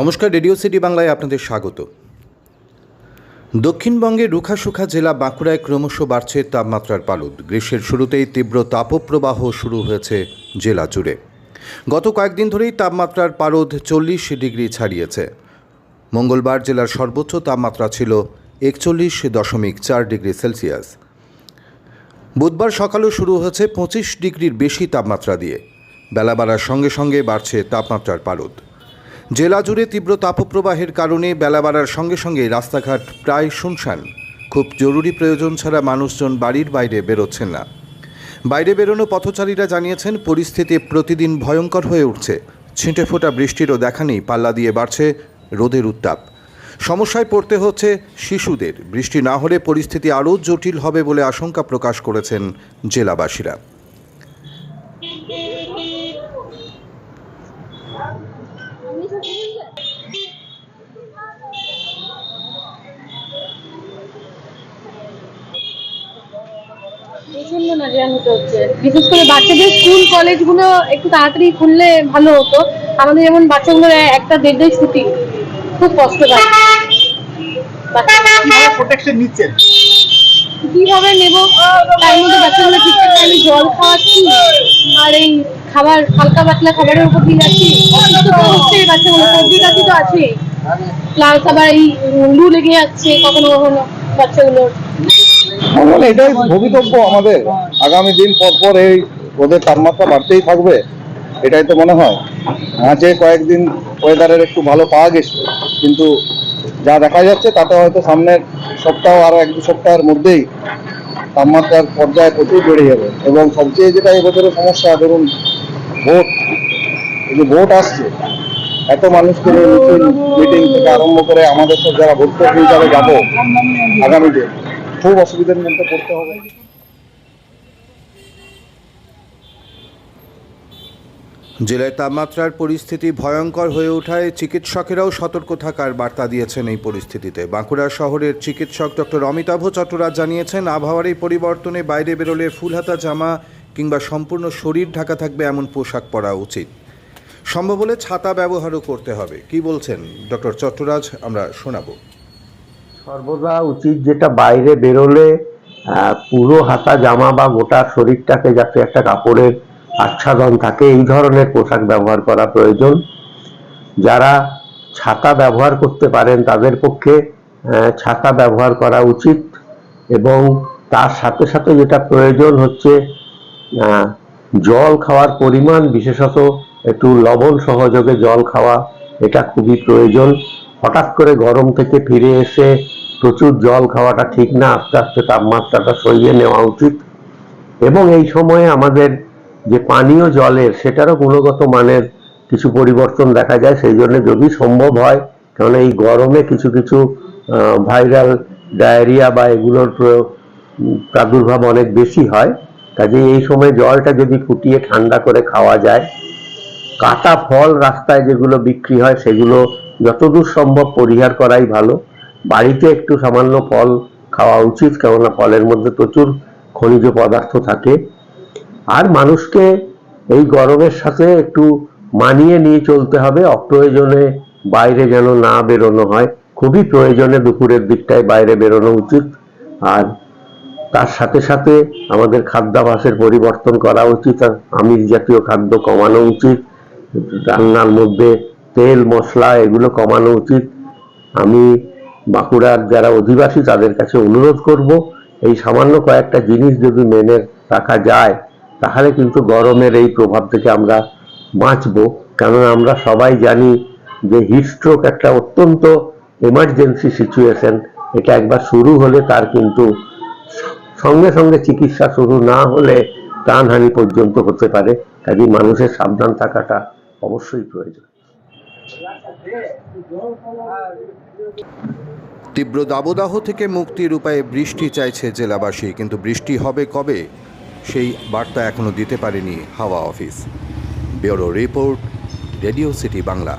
নমস্কার, radio city বাংলায় আপনাদের স্বাগত। দক্ষিণবঙ্গের রুখাসুখা জেলা বাঁকুড়ায় ক্রমশ বাড়ছে তাপমাত্রার পালদ গ্রীষ্মের শুরুতেই তীব্র তাপপ্রবাহ শুরু হয়েছে জেলা জুড়ে। গত কয়েকদিন ধরেই তাপমাত্রার পারদ চল্লিশ ডিগ্রি ছাড়িয়েছে। মঙ্গলবার জেলার সর্বোচ্চ তাপমাত্রা ছিল একচল্লিশ দশমিক চার ডিগ্রি সেলসিয়াস। বুধবার সকালেও শুরু হয়েছে পঁচিশ ডিগ্রির বেশি তাপমাত্রা দিয়ে। বেলা বাড়ার সঙ্গে সঙ্গে বাড়ছে তাপমাত্রার পারদ। জেলা জুড়ে তীব্র তাপপ্রবাহের কারণে বেলা বাড়ার সঙ্গে সঙ্গে রাস্তাঘাট প্রায় শুনশান। খুব জরুরি প্রয়োজন ছাড়া মানুষজন বাড়ির বাইরে বেরোচ্ছেন না। বাইরে বেরোনো পথচারীরা জানিয়েছেন, পরিস্থিতি প্রতিদিন ভয়ঙ্কর হয়ে উঠছে। ছিঁটে ফোটা বৃষ্টিরও দেখা নেই, পাল্লা দিয়ে বাড়ছে রোদের উত্তাপ। সমস্যায় পড়তে হচ্ছে শিশুদের। বৃষ্টি না হলে পরিস্থিতি আরও জটিল হবে বলে আশঙ্কা প্রকাশ করেছেন জেলাবাসীরা। প্রচণ্ড হতে হচ্ছে। বিশেষ করে বাচ্চাদের স্কুল কলেজগুলো একটু তাড়াতাড়ি খুললে ভালো হতো। আমাদের যেমন একটা দেড়টাই ছুটি খুব কষ্ট পায়। কীভাবে প্রোটেকশন নিচ্ছেন? কীভাবে নেব? তার মধ্যে বাচ্চাগুলো ঠিকঠাক টাইমে জল খাওয়াচ্ছি আর এই খাবার হালকা পাতলা খাবারের উপর দিয়ে যাচ্ছি। অসুস্থ তো হচ্ছে বাচ্চাগুলো সর্দি কাশি তো আছে প্লাস আবার এই লু লেগে যাচ্ছে কখনো কখনো বাচ্চাগুলোর। তাহলে এটাই ভবিতব্য আমাদের। আগামী দিন পর পর এই রোদের তাপমাত্রা বাড়তেই থাকবে, এটাই তো মনে হয়। মাঝে কয়েকদিন ওয়েদারের একটু ভালো পাওয়া গেছে, কিন্তু যা দেখা যাচ্ছে তাতে হয়তো সামনের সপ্তাহ আরও এক দু সপ্তাহের মধ্যেই তাপমাত্রার পর্যায়ে প্রচুর বেড়ে যাবে। এবং সবচেয়ে যেটা এবছরের সমস্যা, ধরুন ভোট, এই যে ভোট আসছে, এত মানুষকে মিটিং থেকে আরম্ভ করে আমাদের তো যারা ভোট হিসাবে যাব আগামীতে খুব অসুবিধার মধ্যে পড়তে হবে। জেলায় তাপমাত্রার পরিস্থিতি ভয়ঙ্কর হয়ে ওঠায় চিকিৎসকেরাও সতর্ক থাকার বার্তা দিয়েছেন এই পরিস্থিতিতে। বাঁকুড়া শহরের চিকিৎসক ডক্টর অমিতাভ চট্টরাজ জানিয়েছেন, আবহাওয়ার এই পরিবর্তনে বাইরে বেরোলে ফুলহাতা জামা কিংবা সম্পূর্ণ শরীর ঢাকা থাকবে এমন পোশাক পরা উচিত। সম্ভব হলে ছাতা ব্যবহারও করতে হবে। কি বলছেন ডক্টর চট্টরাজ? আমরা শোনাবো। সর্বদা উচিত যেটা বাইরে বেরোলে পুরো হাতা জামা বা গোটা শরীরটাকে যাতে একটা কাপড়ের আচ্ছাদন থাকে, এই ধরনের পোশাক ব্যবহার করা প্রয়োজন। যারা ছাতা ব্যবহার করতে পারেন, তাদের পক্ষে ছাতা ব্যবহার করা উচিত এবং তার সাথে সাথে যেটা প্রয়োজন হচ্ছে জল খাওয়ার পরিমাণ, বিশেষত একটু লবণ সহযোগে জল খাওয়া, এটা খুবই প্রয়োজন। হঠাৎ করে গরম থেকে ফিরে এসে প্রচুর জল খাওয়াটা ঠিক না, আস্তে আস্তে তাপমাত্রাটা সরিয়ে নেওয়া উচিত। এবং এই সময়ে আমাদের যে পানীয় জলের, সেটারও গুণগত মানের কিছু পরিবর্তন দেখা যায়, সেই জন্য যদি সম্ভব হয় কারণ এই গরমে কিছু কিছু ভাইরাল ডায়রিয়া বা এগুলোর প্র- প্রাদুর্ভাব অনেক বেশি হয়। কাজে এই সময় জলটা যদি ফুটিয়ে ঠান্ডা করে খাওয়া যায়, কাটা ফল রাস্তায় যেগুলো বিক্রি হয়, সেগুলো যতদূর সম্ভব পরিহার করাই ভালো। বাড়িতে একটু সামান্য ফল খাওয়া উচিত, কেননা ফলের মধ্যে প্রচুর খনিজ পদার্থ থাকে। আর মানুষকে এই গরমের সাথে একটু মানিয়ে নিয়ে চলতে হবে। অপ্রয়োজনে বাইরে যেন না বেরোনো হয়। খুবই প্রয়োজনে দুপুরের দিকটায় বাইরে বেরোনো উচিত। আর তার সাথে সাথে আমাদের খাদ্যাভাসের পরিবর্তন করা উচিত। আমিষ জাতীয় খাদ্য কমানো উচিত। রান্নার মধ্যে তেল, মশলা এগুলো কমানো উচিত। আমি বাঁকুড়ার যারা অধিবাসী তাদের কাছে অনুরোধ করব, এই সামান্য কয়েকটা জিনিস যদি মেনে রাখা যায়, তাহলে কিন্তু গরমের এই প্রভাব থেকে আমরা বাঁচবো। কেননা আমরা সবাই জানি যে হিটস্ট্রোক একটা অত্যন্ত এমার্জেন্সি সিচুয়েশন এটা একবার শুরু হলে তার কিন্তু সঙ্গে সঙ্গে চিকিৎসা শুরু না হলে প্রাণহানি পর্যন্ত হতে পারে। কাজে মানুষের সাবধান থাকাটা অবশ্যই প্রয়োজন। তীব্র দাবদাহ থেকে মুক্তির উপায়ে বৃষ্টি চাইছে জেলাবাসী, কিন্তু বৃষ্টি হবে কবে? সেই বার্তা এখনও দিতে পারেনি হাওয়া office. Bureau report, radio city Bangla.